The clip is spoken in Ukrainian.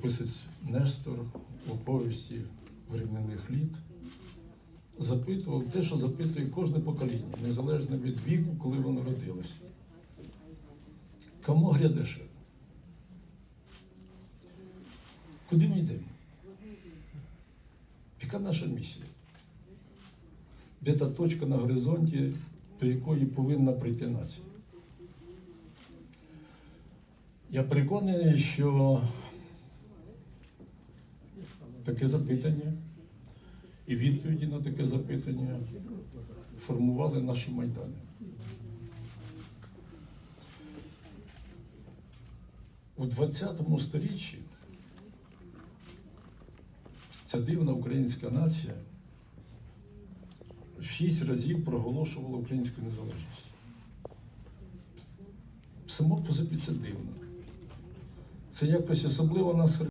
літописець Нестор у повісті временних літ запитував те, що запитує кожне покоління, незалежно від віку, коли воно родилося. Кому грядеше? Куди ми йдемо? Яка наша місія? Де та точка на горизонті, до якої повинна прийти нація? Я переконаний, що таке запитання і відповіді на таке запитання формували наші майдани. У 20 сторіччі ця дивна українська нація шість разів проголошувала українську незалежність. Само по собі це дивно. Це якось особливо нас